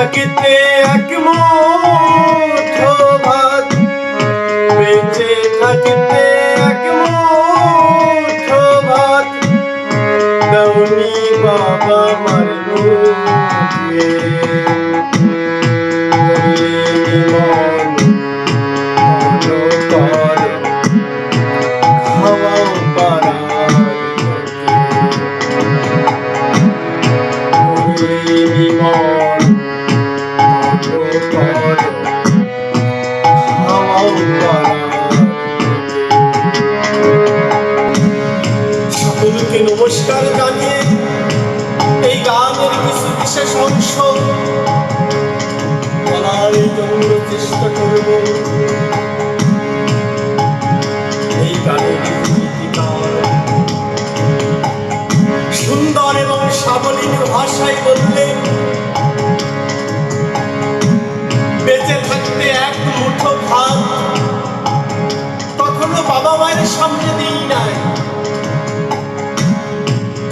থাকিতে এক অংশ বলার জন্য চেষ্টা করব। এই গানের সুন্দর এবং সাবলীল ভাষায় বললে বেঁচে থাকতে এক মুঠো ভাত তখনও বাবা মায়ের সামনে দিই নাই।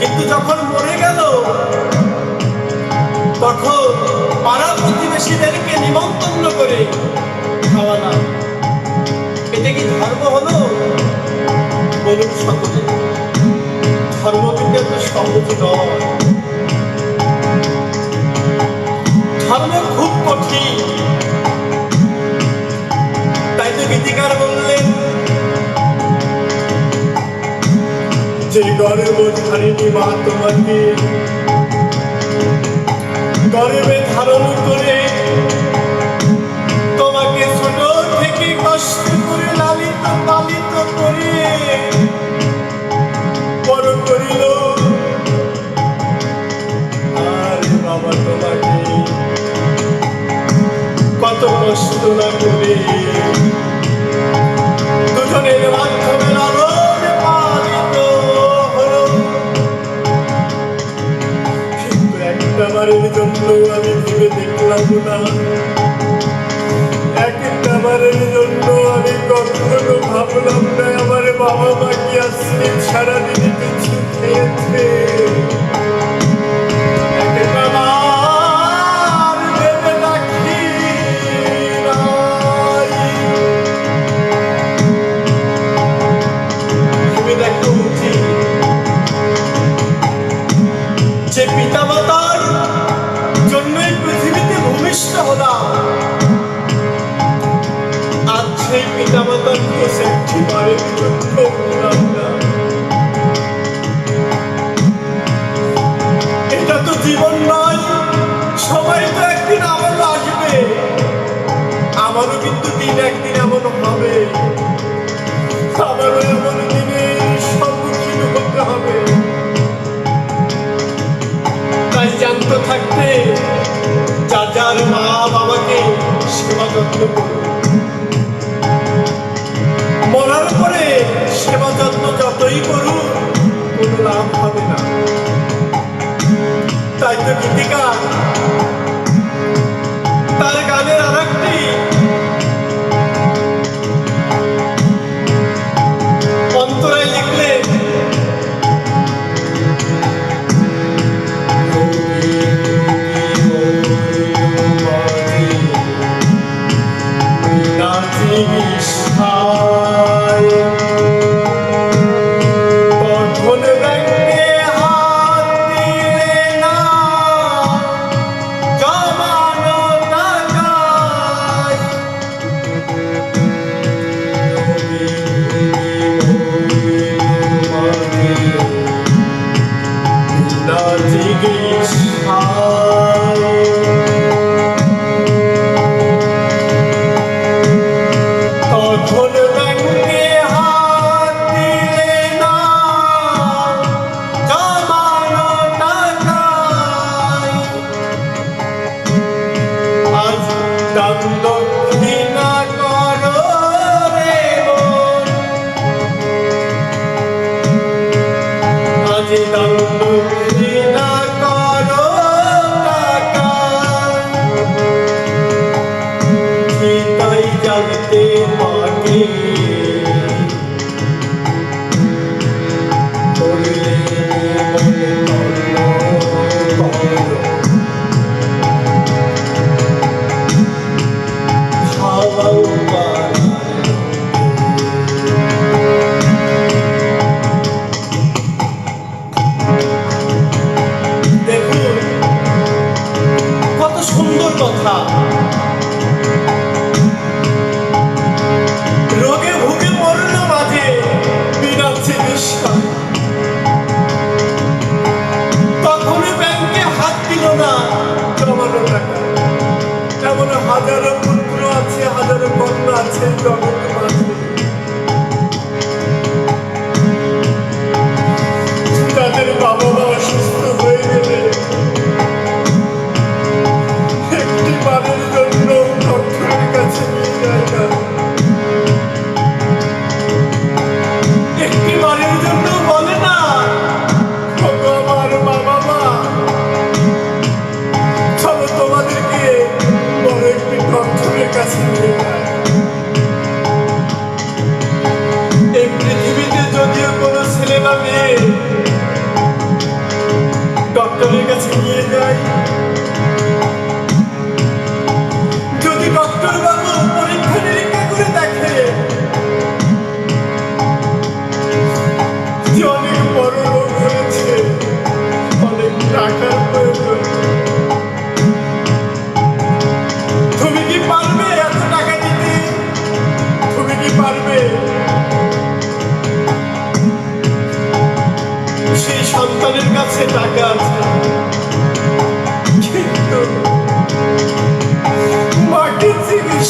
কিন্তু যখন মরে গেল তখন পাড়া প্রতিবেশীদেরকে নিমন্ত্রণ করে খাওয়ালাম এটা কি ধর্ম হলো? বলুন সকলে। ধর্ম কিন্তু এত সহজ নয়। ধর্ম খুব কঠিন। তাই তো গীতিকার বললেন, যে গর্ব ধারিনি মা গর্বে ধারণ করে। থাকতে যার যার মা বাবাকে সেবা যত্ন মরার পরে সেবা যত্ন যতই করুন, কোনো লাভ হবে না। তাই তো গীতিকা তার গানের তখন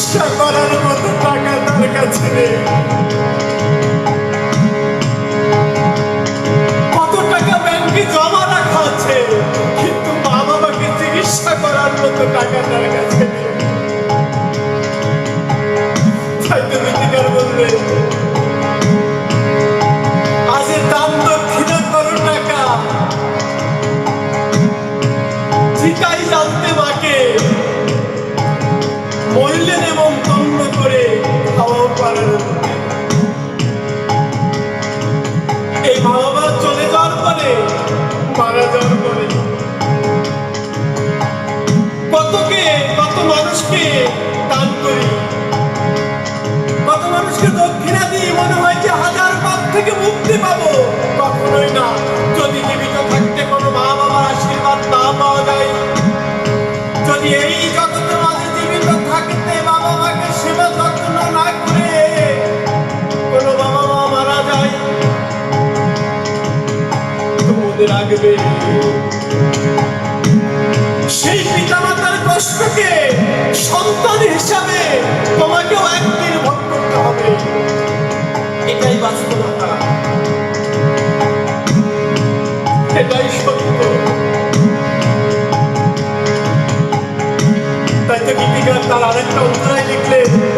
চিকিৎসা করার মতো টাকা তার কত টাকা ব্যাংকে জমা রাখা আছে, কিন্তু মা বাবাকে চিকিৎসা করার মতো টাকা তার কাছে বলবে মানুষকে দান মনে হয় যে হাজার পাপ থেকে মুক্তি পাবো না। যদি জীবিত থাকতে কোনো মা বাবার আশীর্বাদ না পাওয়া যায়, যদি এই আগবে সেই পিতা মাতার কষ্টকে সন্তান হিসাবে তোমাকেও একদিন ভোগ করতে হবে। এটাই বাস্তবতা। এটাই সত্য। তাই তো গীতিকার তার আরেকটা অন্তরায় লিখলেন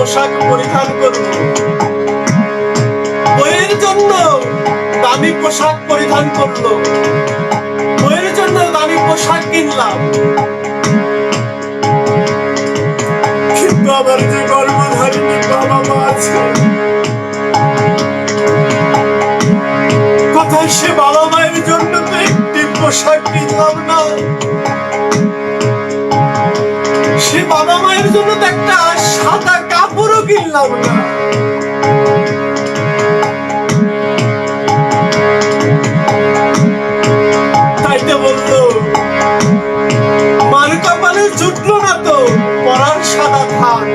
পোশাক পরিধান করব বইয়ের জন্য দামি পোশাক পরিধান করল। বইয়ের জন্য দামি পোশাক কিনলাম। কিন্তু আমার যে গর্ভধারিণী বাবা মা আছে। কোথায় সে বাবা মায়ের জন্য তো একটি পোশাক কিনলাম না? সে বাবা মায়ের জন্য তো একটা সাদা কাপড়ও কিনলাম না তাই তো বলল মার কপালে জুটলো না সাদা থান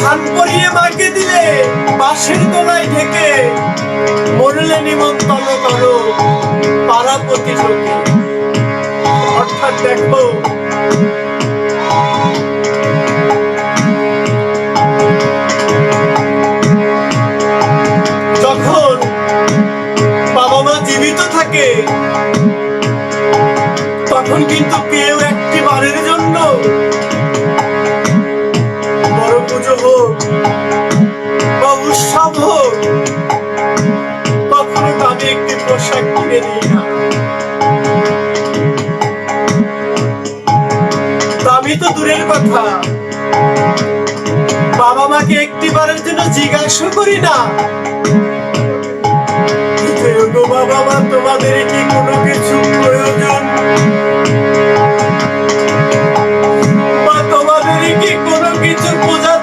থান পরিয়ে মাকে দিলে, বাঁশের দোলায় ঢেকে, মরলে নিমন্ত্রণ করো লোকে। অর্থাৎ দেখো থাকে। তখন কিন্তু কেউ একটি বারের জন্য বড় পুজো হোক বা উৎসব হোক কখনো তাদের একটি পোশাক কিনে দিই না। দামি তো দূরের কথা। বাবা মাকে একটি বারের জন্য জিজ্ঞাসা করি না। বাবা মা তোমাদের কি কোনো কিছু প্রয়োজন? বা তোমাদের কি কোনো কিছু বোঝাতে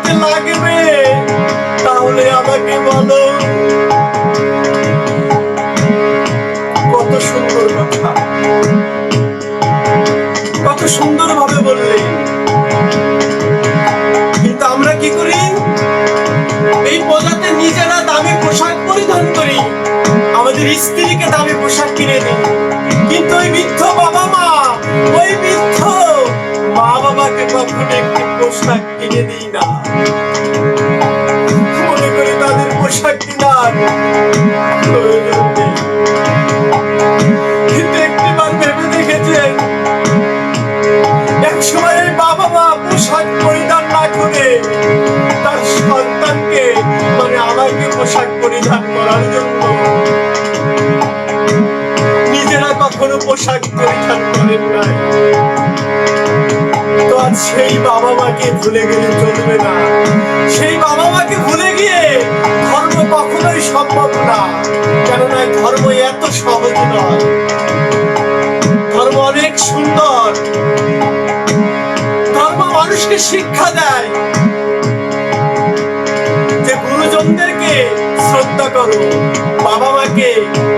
কিনে দিই কিন্তু ওই বৃদ্ধ বাবা মা, ওই বৃদ্ধ মা বাবাকে কখনো একটি পোশাক কিনে দিই না। মনে করি তাদের পোশাক কেনার দেখেছেন এক সময় এই বাবা মা পোশাক পরিধান না করে তার সন্তানকে মানে আমাকে পোশাক পরিধান করার জন্য কখনো পোশাক পরিধান করেন নাই তো আজ সেই বাবা মাকে ভুলে গেলে চলবে না। সেই বাবা মাকে ভুলে গিয়ে ধর্ম কখনোই সম্ভব না। কেননা ধর্ম এত সহজ নয়। ধর্ম অনেক সুন্দর। ধর্ম মানুষকে শিক্ষা দেয়। যে গুরুজনদেরকে শ্রদ্ধা করো। বাবা মাকে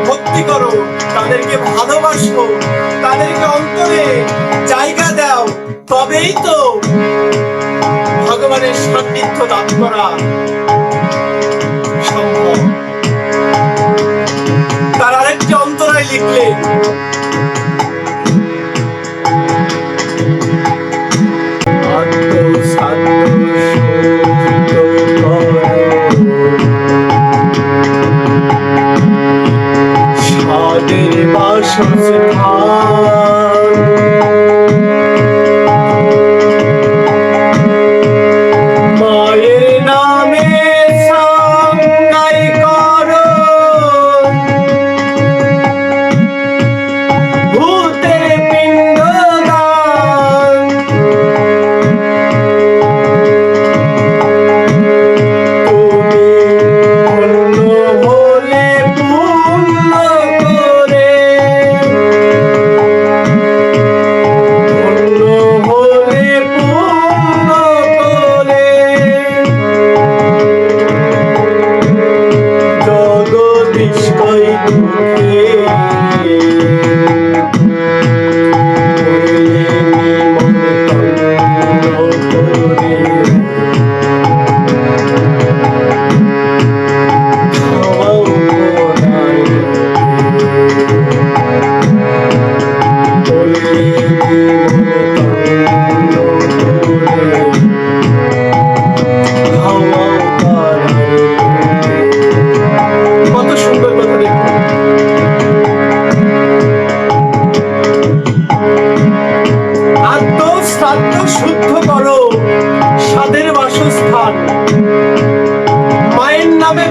ভক্তি করো, তাদেরকে ভালোবাসো, তাদেরকে অন্তরে জায়গা দাও। তবেই তো ভগবানের সান্নিধ্য লাভ করা সম্ভব। তার আরেকটি অন্তরায় লিখলেন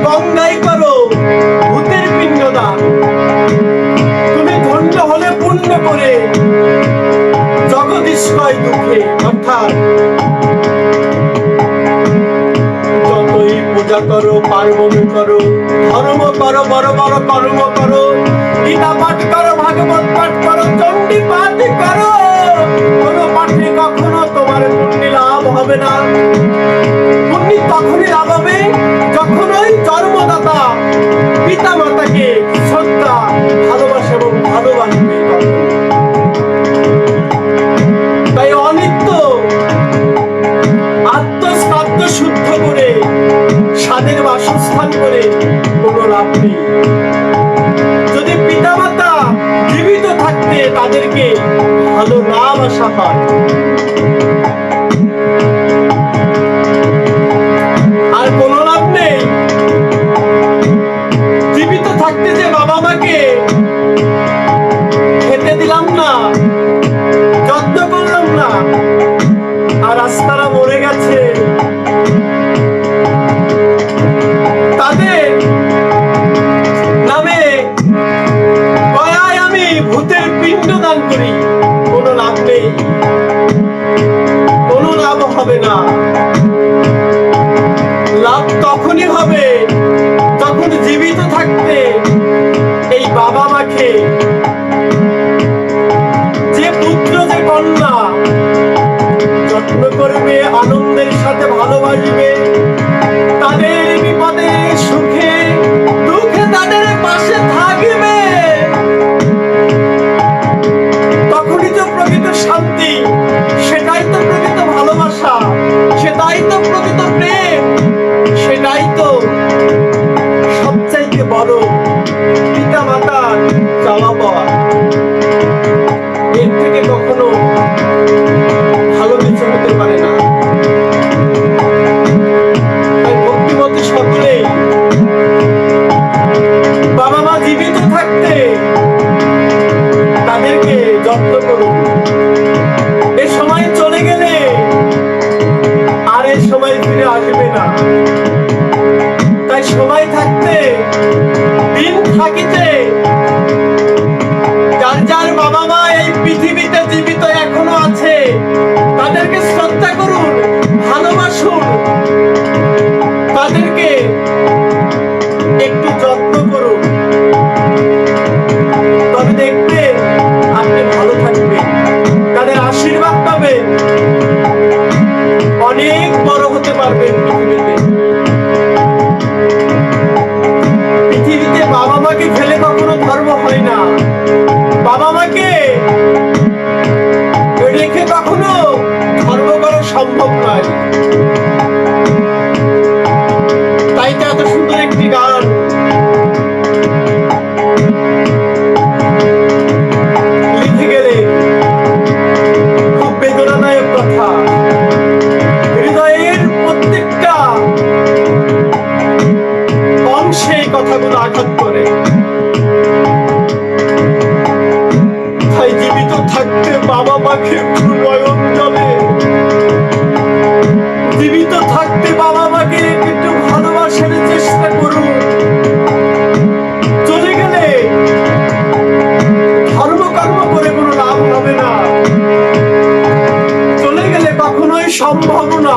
গঙ্গাই করো ভূতের পিণ্ডদান। তুমি ধন্য হলে পূর্ণ করে জগদীশ্বয় দুঃখে অর্থাৎ পূজা করো, পার্বণ করো, ধর্ম করো বড় বড় কর্ম করো গীতা পাঠ করো, ভাগবত পাঠ করো চণ্ডী পাঠ করো, কোন পাঠে কখনো তোমার পুণ্যি লাভ হবে না। পুণ্যি তখনই লাভ হবে যখন ওই জন্মদাতা পিতা মাতাকে শ্রদ্ধা, ভালোবাসা এবং ভালোবাসবে আসবে না। তাই সময় থাকতে বাবা মাকে রেখে কখনো ধর্ম করা সম্ভব নয়। তাই তো এত থাকতে বাবা আমাকে একটু ভালোবাসার চেষ্টা করুন চলে গেলে ধর্মকর্ম করে কোনো লাভ হবে না। চলে গেলে কখনোই সম্ভব না।